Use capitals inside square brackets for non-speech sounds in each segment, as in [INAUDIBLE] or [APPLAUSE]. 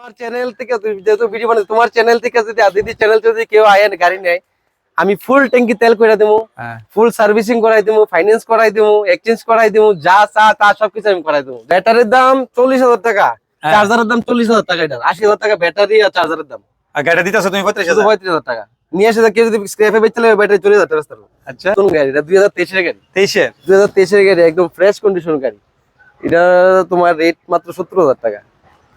তোমার চ্যানেল থেকে যেহেতু ভিডিও বানাই তোমার চ্যানেল থেকে যদি দিদি চ্যানেল যদি কেউ আয়েন গাড়ি নেয় আমি ফুল ট্যাঙ্কি তেল করে দেবো হ্যাঁ। ফুল সার্ভিসিং করাই দেবো ফাইন্যান্স করাই দেবো এক্সচেঞ্জ করাই দেবো যা চা তা সবকিছু আমি করাই দেবো ব্যাটারির দাম চল্লিশ হাজার টাকা হ্যাঁ। চার্জারের দাম চল্লিশ হাজার টাকা এটা আশি হাজার টাকা ব্যাটারি আর চার্জারের দাম। আর গাড়িটা দিতেছো তুমি পঁয়ত্রিশ হাজার? পঁয়ত্রিশ হাজার টাকা। নিয়ে এসে কেউ যদি স্ক্র্যাপে বেচলে ব্যাটারি চল্লিশ হাজার টাকা বেচতে আচ্ছা। নতুন গাড়ি এটা দুই হাজার তেইশের গাড়ি। তেইশের দুই হাজার তেইশের গাড়ি একদম ফ্রেশ কন্ডিশন গাড়ি। এটা তোমার রেট মাত্র সত্তর হাজার টাকা।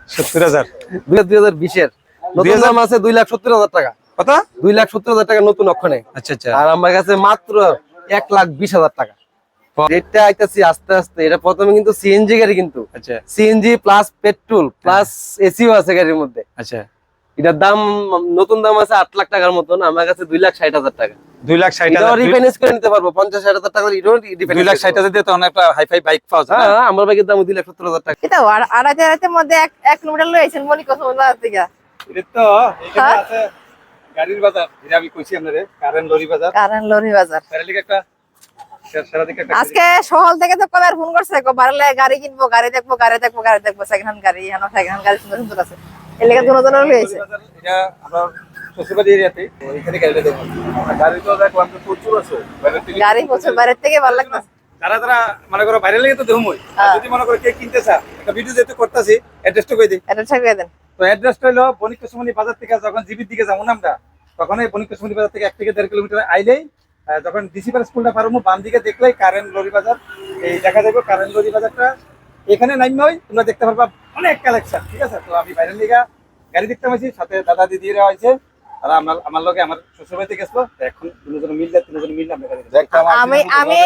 সত্তর হাজার। দুই দুই হাজার বিশের। নতুন দাম আছে দুই লাখ সত্তর হাজার টাকা। কত? দুই লাখ সত্তর হাজার টাকা নতুন অক্ষণে আচ্ছা আচ্ছা। আর আমার কাছে মাত্র এক লাখ বিশ হাজার টাকা। রেটটা আইতেছি আস্তে আস্তে। এটা প্রথমে কিন্তু সিএনজি গাড়ি কিন্তু। আচ্ছা। সিএনজি প্লাস পেট্রোল প্লাস এসিও আছে গাড়ির মধ্যে। আচ্ছা। এটার দাম নতুন দাম আছে আট লাখ টাকার মতন আমার কাছে দুই লাখ ষাট হাজার টাকা। দুই লাখ ষাট এটাও হাজার রিফাইন্যান্স করে নিতে পারব পঞ্চাশ ষাট হাজার টাকা এটাও দুই লাখ ষাট হাজার দিয়ে তখন একটা হাইফাই বাইক পাওয়া যায় হ্যাঁ আমার বাইকের দাম দুই লাখ সত্তর হাজার টাকা। এটা আড়- আড়াইতে আড়াইতে মধ্যে এক এক কিলোমিটার লই আইছেন বলা থেকে এটা তো এখানে হ্যাঁ? আছে গাড়ির বাজার। এটা আমি কইছি আপনারে কারেন্ট লরি বাজার। কারণ লরি বাজার। তার একটা সারা দিকে একটা আজকে সহল থেকে তো কবে ফোন করছে? বাড়লে গাড়ি কিনবো গাড়ি দেখব গাড়ি দেখব গাড়ি দেখব সেকেন্ড হ্যান্ড গাড়ি এখন সেকেন্ড হ্যান্ড গাড়ি সুন্দর সুন্দর আছে। লই এটা আমরা শ্বশুরবাড়ি এরিয়াতে গাড়িটা গাড়ি তো দেখো আমি প্রচুর আছে। গাড়ি প্রচুর বাইরের থেকে ভালো লাগতেছে। যারা যারা মনে করো বাইরে লেগে তো দেহমই হ্যাঁ। যদি মনে করো কে কিনতে চা একটা ভিডিও যেহেতু করতেছি অ্যাড্রেসটা কই দিই? এটা ঠেকিয়ে দেন। তো অ্যাড্রেসটা হলো বণিক কুসুমনি বাজার থেকে যখন জিবির দিকে যাব না আমরা তখন এই বণিক কুসুমনি বাজার থেকে এক থেকে দেড় কিলোমিটার আইলেই যখন ডিসি পার স্কুলটা পারব বাম দিকে দেখলেই কারেন্ট লরি বাজার। এই দেখা যাবে কারেন্ট লরি বাজারটা এখানে নাইম নয় তোমরা দেখতে পারবা অনেক কালেকশন ঠিক আছে? তো আমি বাইরের লিগা গাড়ি দেখতে পাইছি সাথে দাদা দিদিরা হয়েছে তারা আমার আমার লগে আমার শ্বশুর বাড়িতে গেছিল এখন দুজন মিল যায় তিনজন মিল আমরা গাড়ি দেখতে আমি আমি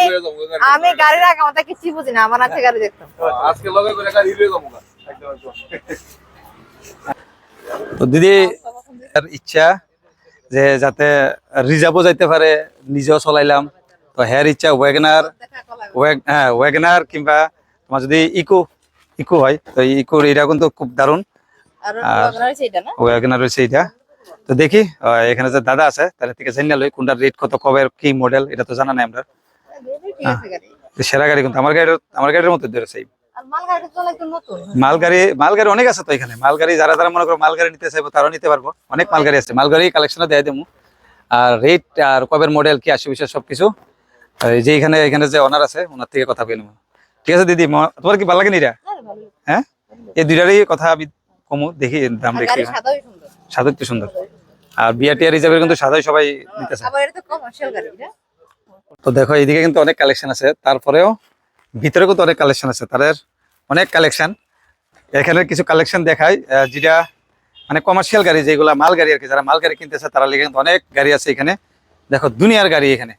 আমি গাড়ির আগে আমাদের কিছু বুঝি না আমার আছে গাড়ি দেখতাম আজকে লগে করে তো দিদি এর ইচ্ছা যে যাতে রিজার্ভও যাইতে পারে নিজেও চলাইলাম। তো হ্যার ইচ্ছা ওয়েগনার ওয়াগ হ্যাঁ ওয়াগনার কিংবা তোমার যদি ইকো ইকো হয় তো ইকোর এটা কিন্তু খুব দারুণ। আর ওয়াগনার রয়েছে এটা তো দেখি এখানে যে দাদা আছে তাদের থেকে জেনে লই কোনটার রেট কত কবে কি মডেল এটা তো জানা নাই আমরা। গাড়ি। সেরা গাড়ি কিন্তু আমার গাড়ির আমার গাড়ির মতো ধরে সেই মালগাড়ি মালগাড়ি অনেক আছে তো এখানে। মালগাড়ি যারা যারা মনে করো মালগাড়ি নিতে চাইব তারাও নিতে পারব। অনেক মালগাড়ি আছে। মালগাড়ি কালেকশনে দেয় দেবো। আর রেট আর কবের মডেল কি আসে বিষয় সবকিছু। যে এখানে এখানে যে অনার আছে ওনার থেকে কথা বলে নেব। ঠিক আছে দিদি তোমার কি ভালো লাগে নিরা হ্যাঁ এই দুইটারই কথা আমি কমু দেখি দাম দেখি। সুন্দর। সাদা একটু সুন্দর। আর বিআরটিআর হিসাবে কিন্তু সাদাই সবাই নিতেছে। এটা তো কমার্শিয়াল গাড়ি তো দেখো এইদিকে কিন্তু অনেক কালেকশন আছে। তারপরেও ভিতরে কিন্তু অনেক কালেকশন আছে। তাদের অনেক কালেকশন এখানে কিছু কালেকশন দেখায় যেটা মানে কমার্শিয়াল গাড়ি যেগুলা মাল গাড়ি আর কি যারা মাল গাড়ি কিনতেছে তারা লিগে কিন্তু অনেক গাড়ি আছে এখানে। দেখো দুনিয়ার গাড়ি এখানে।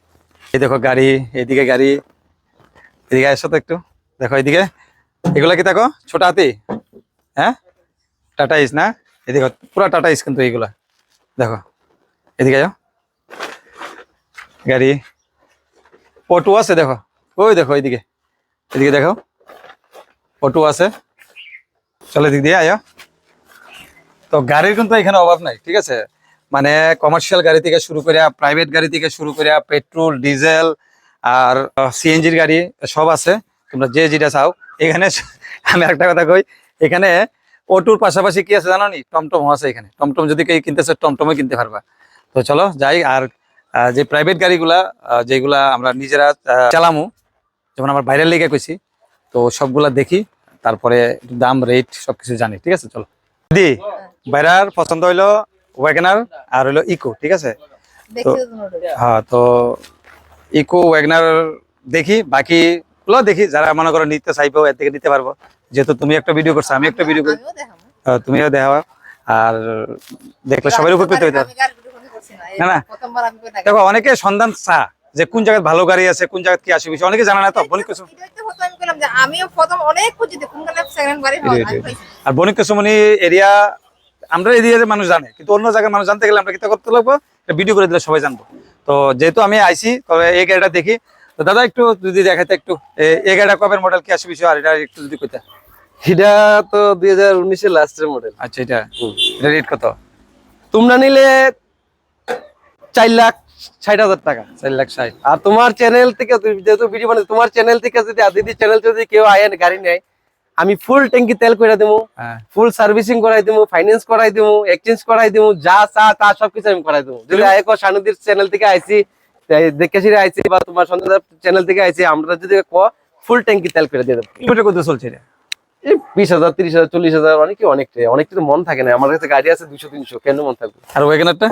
এই দেখো গাড়ি এইদিকে গাড়ি এদিকে আসো তো একটু। দেখো এইদিকে এগুলা কি দেখো? ছোট হাতি? হ্যাঁ? টাটা ইস, না? এদিকে পুরা টাটা ইস কিন্তু এইগুলা। দেখো, এদিকে যাও। গাড়ি। অটো আছে, দেখো। ওই দেখো এইদিকে এদিকে দেখো। অটো আছে। চলো এদিক দিয়ে আয়া। তো গাড়ির কিন্তু এখানে অভাব নাই, ঠিক আছে? মানে কমার্শিয়াল গাড়ি থেকে শুরু করে প্রাইভেট গাড়ি থেকে শুরু করে পেট্রোল ডিজেল আর সিএনজির গাড়ি সব আছে। তোমরা যে যেটা চাও। এখানে আমি একটা কথা কই এখানে অটোর পাশাপাশি কি আছে জানো নি? টমটম আছে এখানে। টমটম যদি কেউ কিনতে চাও টমটমে কিনতে পারবা। তো চলো যাই আর যে প্রাইভেট গাড়িগুলা যেগুলা আমরা নিজেরা চালামু যেমন আমার বাইরের লেগে কইছি তো সবগুলা দেখি তারপরে দাম রেট সবকিছু জানি ঠিক আছে? চলো। দি বাইরার পছন্দ হইল ওয়াগনার আর হইল ইকো ঠিক আছে? তো হ্যাঁ তো ইকো ওয়াগনার দেখি বাকি গুলো দেখি যারা মনে করো নিতে চাইব এর থেকে নিতে পারব। যেহেতু তুমি একটা ভিডিও করছ আমি একটা ভিডিও করি। তুমিও দেখাও। আর দেখলে সবাই উপকৃত হইতে না না, দেখো অনেকে সন্ধান চা যে কোন জায়গায় ভালো গাড়ি আছে কোন জায়গায় কি আসে বিষয় অনেকে জানা না তো। পাইছি আর বণিক কুসুমনি এরিয়া আমরা এরিয়ার মানুষ জানে কিন্তু অন্য জায়গার মানুষ জানতে গেলে আমরা কি করতে লাগবো ভিডিও করে দিলে সবাই জানব। তো যেহেতু আমি আইছি তবে এই গাড়িটা দেখি তো দাদা একটু যদি দেখাতে একটু এ- এই গাড়িটা কবের মডেল কি আসে বিষয় আর এটা একটু যদি কইতে? এটা তো দুই হাজার উনিশের লাস্টের মডেল আচ্ছা এটা এটা রেট কত? তোমরা নিলে চার লাখ ষাট হাজার টাকা। চার লাখ ষাট। আর তোমার চ্যানেল থেকে যেহেতু ভিডিও বানাই তোমার চ্যানেল থেকে যদি দিদি চ্যানেল যদি কেউ আয়েন গাড়ি নেয় আমি ফুল ট্যাঙ্কি তেল করে দেবো ফুল সার্ভিসিং করাই দেবো ফাইন্যান্স করাই দেবো এক্সচেঞ্জ করাই দেবো যা চা তা সবকিছু আমি করাই দেবো যদি আয়কো সানুদির চ্যানেল থেকে আইছি তাই দেখে আইছি বা তোমার চ্যানেল থেকে আইছি আমরা যদি ফুল ট্যাঙ্কি তেল করে দিয়ে দেবো। কিলোমিটার কত চলছে এটা? বিশ হাজার তিরিশ হাজার চল্লিশ হাজার অনেকে অনেকটা মন থাকে না। আমার কাছে গাড়ি আছে দুশো তিনশো কেন মন থাকবে? আর ওয়াগনারটা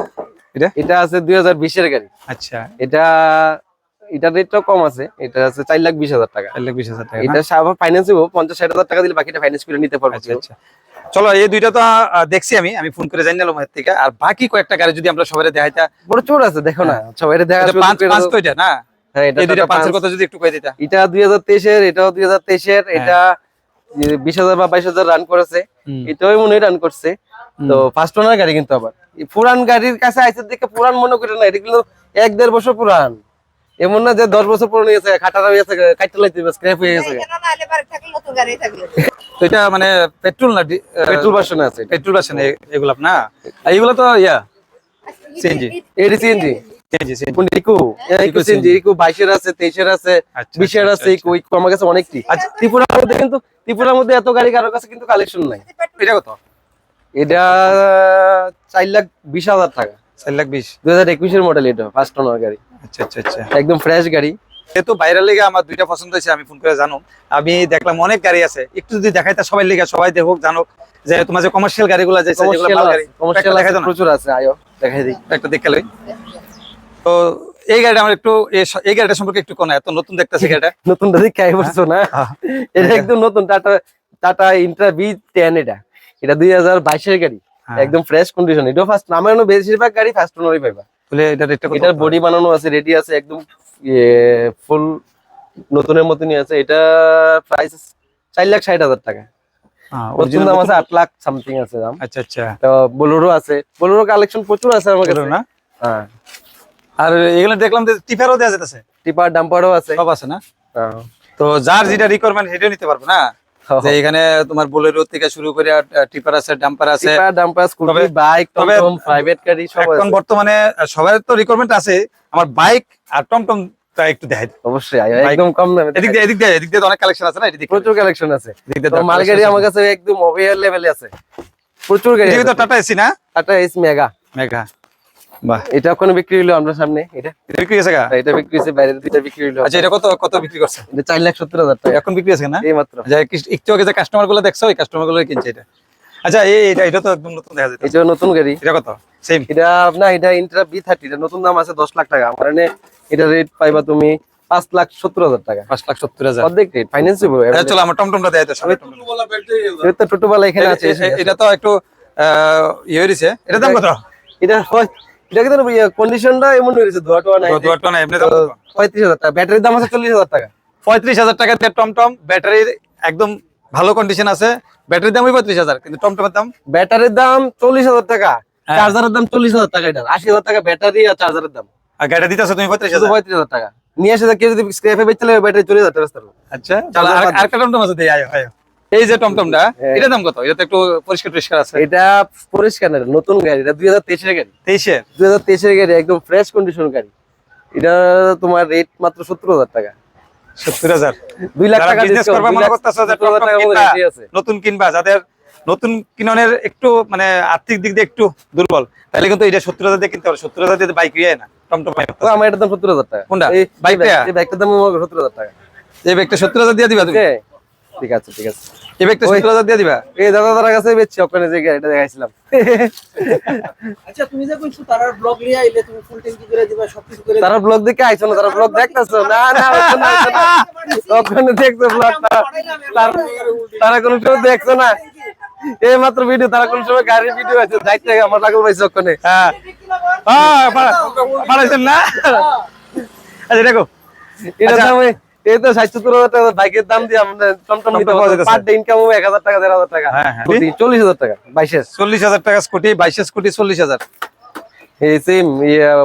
এটা? এটা আছে দুই হাজার বিশের গাড়ি। আচ্ছা। এটা এটা রেটটাও কম আছে। এটা আছে চার লাখ বিশ হাজার টাকা। চার লাখ বিশ হাজার টাকা এটা ফাইন্যান্স হব পঞ্চাশ ষাট হাজার টাকা দিলে বাকিটা ফাইন্যান্স করে নিতে পারব। আচ্ছা আচ্ছা। চলো এই দুইটা তো দেখছি আমি। আমি ফোন করে জানি নিলাম এর থেকে। আর বাকি কয়েকটা গাড়ি যদি আমরা সবাই দেখাইতা চোর আছে দেখো না। সবাই দেখা এটা পাঁচ পাঁচ তো এটা না? হ্যাঁ, এটা দুইটা পাঁচের কথা যদি একটু কয়ে দিতা। এটা দুই হাজার তেইশের এটাও দুই হাজার তেইশের এটা বিশ হাজার বা বাইশ হাজার রান করেছে। এটাও মনে রান করছে। তো ফার্স্ট ওনার গাড়ি কিন্তু আবার। পুরান গাড়ির কাছে আইসে দেখে পুরান মনে করে না এগুলো এক দেড় বছর পুরান। এমন না যে দশ বছর পুরনো গেছে খাটারা হয়ে গেছে কাটতে লাগতে স্ক্র্যাপ হয়ে গেছে। তো এটা মানে পেট্রোল না পেট্রোল ভার্সন আছে পেট্রোল আছে না এগুলো না? এগুলো তো ইয়া সিএনজি এডি সিএনজি ত্রিপুরার মধ্যে কিন্তু ত্রিপুরার মধ্যে এত গাড়ি কারোর কাছে কিন্তু কালেকশন নাই। এটা কত? এটা চার লাখ বিশ হাজার টাকা। চার লাখ বিশ। দুই হাজার একুশের মডেল এটা ফার্স্ট ওনার গাড়ি। আচ্ছা আচ্ছা আচ্ছা। একদম ফ্রেশ গাড়ি। যেহেতু বাইরের লেগে আমার দুইটা পছন্দ হয়েছে আমি ফোন করে জানো আমি দেখলাম অনেক গাড়ি আছে। একটু যদি দেখাইতা সবাই লেগে সবাই দেখুক জানুক যে তোমার যে কমার্শিয়াল গাড়িগুলো গাড়ি। কমার্শিয়াল দেখাই প্রচুর আছে আয়ো দেখাই দিই। একটা দেখে লই। তো এই গাড়িটা আমার একটু এই গাড়িটা সম্পর্কে একটু কোন এত নতুন দেখতেছি গাড়িটা? [LAUGHS] নতুন দেখে আই বলছো না? হ্যাঁ। এটা একদম নতুন Tata Tata Intra B ten এটা। এটা দুই হাজার বাইশের গাড়ি। হ্যাঁ। একদম ফ্রেশ কন্ডিশন এটাও ফার্স্ট নামের বেশিরভাগ গাড়ি ফার্স্ট ওনারই পাইবা। তাহলে এটা রেটটা কত এটার বডি বানানো আছে রেডি আছে একদম ফুল নতুনের মতনই আছে। এটা প্রাইস চার লাখ ষাট হাজার টাকা। দাম আছে আট লাখ সামথিং আছে দাম। আচ্ছা আচ্ছা। তো বোলেরো আছে। বোলেরো কালেকশন প্রচুর আছে আমার কাছে। না? হ্যাঁ। আর এগুলো দেখলাম যে টিফারও দেওয়া যেতেছে। টিপার ডাম্পারও আছে। সব আছে না? হ্যাঁ। তো যার যেটা রিকোয়ারমেন্ট সেটাও নিতে পারব না? যে এখানে তোমার বোলেরো থেকে শুরু করে টিপার আছে ডাম্পার আছে। ডাম্পার স্কুটি বাইক টমটম প্রাইভেট গাড়ি সব এখন বর্তমানে সবার তো রিকোয়ারমেন্ট আছে। আমার বাইক আর টমটম তা একটু দেখাই অবশ্যই একদম কম দামে এদিক দিয়ে এদিক দিয়ে এদিক দিয়ে অনেক কালেকশন আছে না? এদিক প্রচুর কালেকশন আছে। তো মাল গাড়ি আমার কাছে একদম অভিয়ার লেভেলে আছে। প্রচুর গাড়ি তো টাটা এসি না? টাটা এস মেগা মেঘা বাহ। এটা ওখানে বিক্রি হলো আমরা সামনে এটা? বিক্রি হয়েছে গা? এটা বিক্রি হয়েছে বাইরে দুইটা বিক্রি হলো। আচ্ছা এটা কত কত বিক্রি করছে? এটা চার লাখ সত্তর হাজার টাকা। এখন বিক্রি আছে না? এই মাত্র আচ্ছা একটু আগে যে কাস্টমারগুলো দেখছ ওই কাস্টমারগুলো কিনছে এটা। আচ্ছা এই এটা এটা তো একদম নতুন দেখা যায় এটা নতুন গাড়ি। এটা কত? সেম এটা না এটা ইন্ট্রা বি থার্টি এটা নতুন দাম আছে দশ লাখ টাকা। আমার এনে এটা রেট পাইবা তুমি পাঁচ লাখ সত্তর হাজার টাকা। পাঁচ লাখ সত্তর হাজার। অর্ধেক রেট ফাইন্যান্স আচ্ছা, চলো আমার টমটমটা দেয় তো টোটোবালা এখানে আছে। এটা তো একটু আহ, ইয়ে হয়েছে এটা দাম কত? এটা হয়- এটা কিন্তু কন্ডিশনটা এমন হয়েছে ধোয়া টোয়া নাই। দু আট না এমনি দাম কত? পঁয়ত্রিশ হাজার টাকা। ব্যাটারির দাম আছে চল্লিশ হাজার টাকা। পঁয়ত্রিশ হাজার টাকা দিয়ে টমটম ব্যাটারির একদম ভালো কন্ডিশন আছে। ব্যাটারির দামই পঁয়ত্রিশ হাজার কিন্তু টমটমের দাম? ব্যাটারির দাম চল্লিশ হাজার টাকা। হ্যাঁ। চার্জারের দাম চল্লিশ হাজার টাকা এটা। আশি হাজার টাকা ব্যাটারি আর চার্জারের দাম। আর গাড়িটা দিতেছো তুমি পঁয়ত্রিশ হাজার? পঁয়ত্রিশ হাজার টাকা। নিয়ে এসে কেউ যদি স্ক্র্যাপে বেচতে ব্যাটারি চল্লিশ হাজার টাকা আচ্ছা আর বাদ টমটম আছে দেই আয়ো আয়ো। এই যে টমটমটা হ্যাঁ। এটা দাম কত? এটা তো একটু পরিষ্কার পরিষ্কার আছে। এটা পরিষ্কার না নতুন গাড়ি এটা দুই হাজার তেইশের গাড়ি। তেইশে দুই হাজার তেইশের গাড়ি একদম ফ্রেশ কন্ডিশন গাড়ি। এটা তোমার রেট মাত্র সত্তর হাজার টাকা। সত্তর হাজার? দুই লাখ টাকা মনে। নতুন কিনবা যাদের নতুন কিননের একটু মানে আর্থিক দিক দিয়ে একটু দুর্বল তাহলে কিন্তু এটা সত্তর হাজার দিয়ে কিনতে পারো। সত্তর হাজার দিয়ে বাইক ইয়ে না টমটম বাইক আমার এটার দাম সত্তর হাজার টাকা। কোনটা? এই বাইকটা? বাইকটা বাইকটার দাম সত্তর হাজার টাকা। এই ব্যাগটা সত্তর হাজার দিয়ে দিবা তুমি? ঠিক আছে? ঠিক আছে। এই ব্যাগটা সত্তর হাজার দিয়ে দিবা। এই দাদা দাদার কাছে বেচছি ওখানে যে গাড়িটা দেখাইছিলাম। আচ্ছা তুমি যে কইছো তারা ব্লগ নিয়ে আইলে তুমি ফুল ট্যাঙ্কি করে দিবা সবকিছু করে তারা ব্লগ দেখে আইছো না তারা ব্লগ দেখতেছো? না না ওখানে আইছো না। ওখানে দেখছ ব্লগ তারা কোনো সময় দেখছ না? এই মাত্র ভিডিও তারা কোন সময় গাড়ির ভিডিও আছে যাইতে আমার লাগল পাইছে ওখানে হ্যাঁ। হ্যাঁ, না? আচ্ছা দেখো। এটা আচ্ছা। দাম হাজার টাকা বাইকের দাম দিয়ে আমরা টমটম নিতে টমটম পার ডে ইনকাম হবে এক হাজার টাকা দেড় হাজার টাকা। হ্যাঁ, হ্যাঁ। চল্লিশ হাজার টাকা বাইশের। চল্লিশ হাজার টাকা স্কুটি স্কুটি চল্লিশ হাজার। এই সেম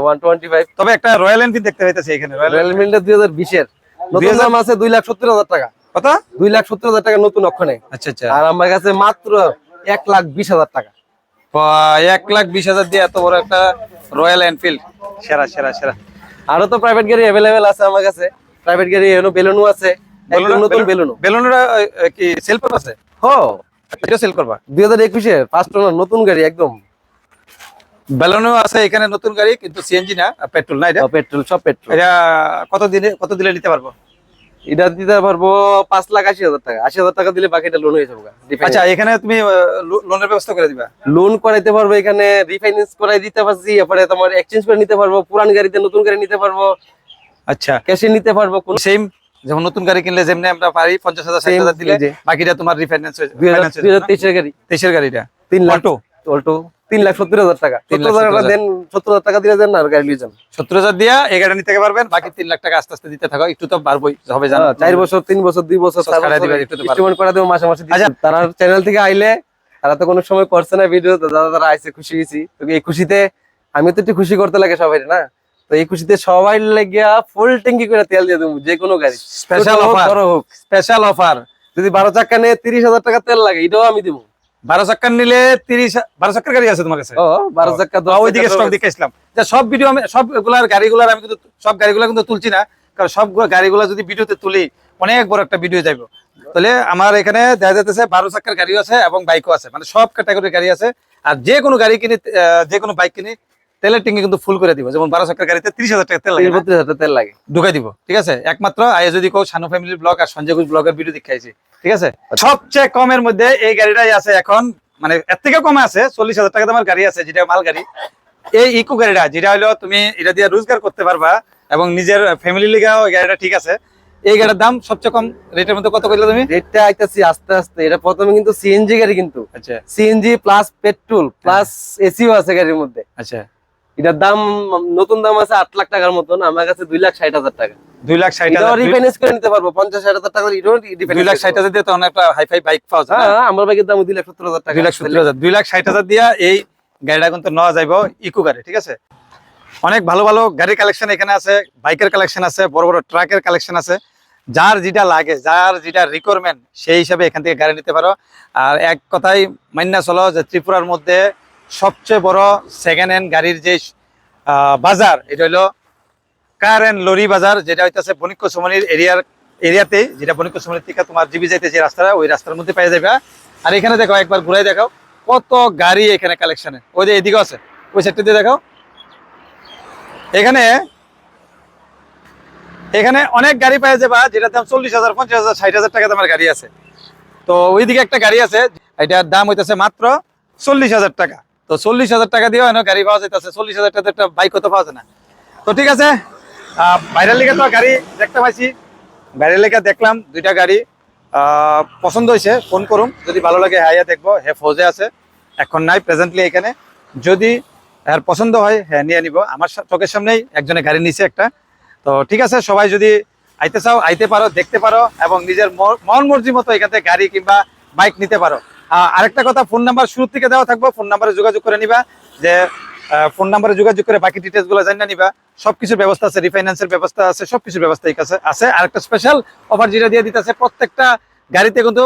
ওয়ান টোয়েন্টি ফাইভ তবে একটা রয়্যাল এনফিল্ড দেখতে পাইতেছি এখানে রয়্যাল দুই হাজার বিশের। নতুন দাম আছে দুই লাখ সত্তর হাজার টাকা। কত? দুই লাখ সত্তর হাজার টাকা নতুন অক্ষণে আচ্ছা আচ্ছা। আর আমার কাছে মাত্র এক লাখ বিশ হাজার টাকা। এক লাখ বিশ হাজার দিয়ে এত বড় একটা রয়্যাল এনফিল্ড সেরা সেরা সেরা। আরও তো প্রাইভেট গাড়ি অ্যাভেলেবেল আছে আমার কাছে। প্রাইভেট গাড়ি এখনও বেলুনও আছে। নতুন বেলুন বেলুনের কি সেল করবা আছে হো। এটা সেল করবা? দুই হাজার একুশের ফার্স্ট ওনার নতুন গাড়ি একদম। বেলুনও আছে এখানে নতুন গাড়ি কিন্তু সিএনজি না পেট্রোল না এটা? পেট্রোল সব পেট্রোল এটা কত দিনে কত দিলে নিতে পারব? এটা দিতে পারব পাঁচ লাখ আশি হাজার টাকা। আশি হাজার টাকা দিলে বাকিটা লোন হয়ে যাবে। আচ্ছা এখানে তুমি লোনের ব্যবস্থা করে দিবা? লোন করাইতে পারব এখানে রিফাইন্যান্স করাই দিতে পারছি এরপরে তোমার এক্সচেঞ্জ করে নিতে পারব পুরান গাড়িতে নতুন গাড়ি নিতে পারব। আচ্ছা। ক্যাশে নিতে পারব কোন সেম যেমন নতুন গাড়ি কিনলে যেমনি আমরা পারি পঞ্চাশ হাজার ষাট হাজার দিলে। বাকিটা তোমার রিফাইন্যান্স হাজার দুই হাজার তেইশের গাড়ি। তেইশের গাড়িটা? তিন লাখ অল্টো অল্টো তিন লাখ সত্তর হাজার টাকা। সত্তর হাজার টাকা দেন সত্তর হাজার টাকা দিয়ে দেন আর গাড়ি লিয়ে যান। সত্তর হাজার দিয়া এই গাড়ি নিতে পারবেন বাকি তিন লাখ টাকা আস্তে আস্তে দিতে থাকো একটু তো পারবোই হবে জানো। হ্যাঁ, চার বছর তিন বছর দুই বছর করে দেবো মাসে মাসে। আচ্ছা। তারা চ্যানেল থেকে আইলে তারা তো কোনো সময় করছে না ভিডিও দাদা তারা আইসে খুশি হয়েছি। তো এই খুশিতে আমি তো একটু খুশি করতে লাগে সবাই না? তো এই খুশিতে সবাই লেগিয়া ফুল ট্যাঙ্কি করে তেল দিয়ে দেবো যে কোনো গাড়ি। স্পেশাল অফার হোক স্পেশাল অফার যদি বারো চাক্কা নিয়ে তিরিশ হাজার টাকা তেল লাগে এটাও আমি দিব। বারো চাক্কার নিলে তিরিশ বারো চাক্কার গাড়ি আছে তোমার কাছে? ও বারো চাক্কা ওইদিকে স্টক দিকে আসলাম। সব ভিডিও আমি সবগুলার গাড়িগুলার আমি কিন্তু সব গাড়িগুলো কিন্তু তুলছি না কারণ সব গাড়িগুলো যদি ভিডিওতে তুলি অনেক বড় একটা ভিডিও যাইব। তাহলে আমার এখানে দেখা যাইতেছে বারো চাক্কার গাড়িও আছে এবং বাইকও আছে। মানে সব ক্যাটাগরির গাড়ি আছে। আর যে কোনো গাড়ি কিনি যে কোনো বাইক কিনি তেলের ট্যাঙ্কি কিন্তু ফুল করে দিব। যেমন বারো চাক্কার গাড়িতে তিরিশ হাজার টাকা তেল লাগে বত্রিশ হাজার তেল লাগে। ঢুকাই দিব ঠিক আছে? একমাত্র আয় যদি কেউ শানু ফ্যামিলির ব্লগ আর সঞ্জয় ঘোষ ব্লগের ভিডিও দেখাইছি ঠিক আছে? সবচেয়ে কমের মধ্যে এই গাড়িটাই আছে এখন মানে এর থেকে কমে আছে চল্লিশ হাজার টাকা দামের গাড়ি আছে যেটা মাল গাড়ি। এই ইকো গাড়িটা যেটা হলো তুমি এটা দিয়ে রোজগার করতে পারবা এবং নিজের ফ্যামিলি লিগাও এই গাড়িটা ঠিক আছে। এই গাড়ির দাম সবচেয়ে কম রেটের মধ্যে কত কইলে তুমি? রেটটা আইতাছি আস্তে আস্তে এটা প্রথমে কিন্তু সিএনজি গাড়ি কিন্তু। আচ্ছা। সিএনজি প্লাস পেট্রোল প্লাস এসিও আছে গাড়ির মধ্যে। আচ্ছা। এটার দাম নতুন দাম আছে আট লাখ টাকার মতন আমার কাছে দুই লাখ ষাট হাজার টাকা। দুই লাখ ষাট হাজার রিফাইন্যান্স করে নিতে পারব পঞ্চাশ ষাট হাজার টাকা দুই লাখ ষাট হাজার দিয়ে তখন একটা হাইফাই বাইক পাওয়া যায় আমার বাইকের দাম দুই লাখ সত্তর হাজার টাকা দুই লাখ সত্তর হাজার। দুই লাখ ষাট হাজার দিয়া এই গাড়িটা কিন্তু নেওয়া যাইব ইকো গাড়ি ঠিক আছে? অনেক ভালো ভালো গাড়ির কালেকশন এখানে আছে বাইকের কালেকশন আছে বড় বড় ট্রাকের কালেকশন আছে। যার যেটা লাগে যার যেটা রিকোয়ারমেন্ট সেই হিসাবে এখান থেকে গাড়ি নিতে পারো। আর এক কথাই মান্না চলো যে ত্রিপুরার মধ্যে সবচেয়ে বড় সেকেন্ড হ্যান্ড গাড়ির যে বাজার, এটা হলো কার অ্যান্ড লরি বাজার, যেটা হইতেছে বণিক্য সুমনির এরিয়ার এরিয়াতে যেটা বণিক্য সুমনির থেকে তোমার জিবি যাইতে যে রাস্তাটা, ওই রাস্তার মধ্যে পেয়ে যাবে আর এখানে দেখো, একবার ঘুরাই দেখাও, কত গাড়ি এখানে কালেকশনে ওই যে এদিকে আছে, ওই সাইডটা দিয়ে দেখাও। এখানে এখানে অনেক গাড়ি পাওয়া যাবা যেটা দাম চল্লিশ হাজার, পঞ্চাশ হাজার, ষাট হাজার টাকা দামের গাড়ি আছে। তো ওইদিকে একটা গাড়ি আছে, এটার দাম হইতেছে মাত্র চল্লিশ হাজার টাকা। তো চল্লিশ হাজার টাকা দিয়েও এনে গাড়ি পাওয়া যাইতেছে। চল্লিশ হাজার টাকা একটা বাইক হতে পাওয়া যায় না। তো ঠিক আছে বাইরের লিগে তো গাড়ি দেখতে পাইছি। বাইরের লিগে দেখলাম, দুইটা গাড়ি। পছন্দ হয়েছে ফোন করুন যদি ভালো লাগে হ্যাঁ ইয়া দেখব। হ্যাঁ ফৌজে আছে। এখন নাই প্রেজেন্টলি এখানে। যদি এর পছন্দ হয় হ্যাঁ নিয়ে নিব। আমার চোখের সামনেই একজনে গাড়ি নিছে একটা। তো ঠিক আছে, সবাই যদি আইতে চাও, আইতে পারো, দেখতে পারো, এবং নিজের মন মর্জি মতো এখান থেকে গাড়ি কিংবা বাইক নিতে পারো। আরেকটা কথা ফোন নাম্বার শুরু থেকে দেওয়া থাকব ফোন নাম্বারে যোগাযোগ করে নিবা, যে ফোন নাম্বারে যোগাযোগ করে বাকি ডিটেলসগুলো জানিয়ে নিবা, সবকিছুর ব্যবস্থা আছে রিফাইন্যান্সের ব্যবস্থা আছে, সবকিছুর ব্যবস্থা কাছে আছে। আর একটা স্পেশাল অফার যেটা দিয়ে দিতেছে, প্রত্যেকটা গাড়িতে কিন্তু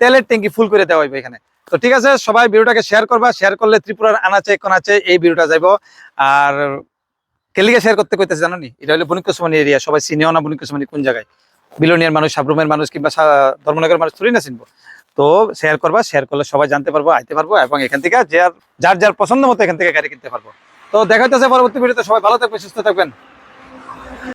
তেলের ট্যাঙ্কি ফুল করে দেওয়া হইবে এখানে। তো ঠিক আছে, সবাই ভিডিওটাকে শেয়ার করবা শেয়ার করলে ত্রিপুরার আনাচে, কোনাচে এই ভিডিওটা যাইব। আর কেলিকে শেয়ার করতে কইতেছে জানো নি এটা হলো বণিকসমানি এরিয়া সবাই চিনেও না বণিকসমানি কোন জায়গায়? বিলোনিয়ার মানুষ, সাবরুমের মানুষ কিংবা ধর্মনগরের মানুষ থুড়ি না চিনবো? তো শেয়ার করবা শেয়ার করলে সবাই জানতে পারব, আইতে পারব এবং এখান থেকে যার যার যার পছন্দ মতো এখান থেকে গাড়ি কিনতে পারব। তো দেখা যাচ্ছে পরবর্তী ভিডিওতে সবাই ভালো থাকবেন, সুস্থ থাকবেন।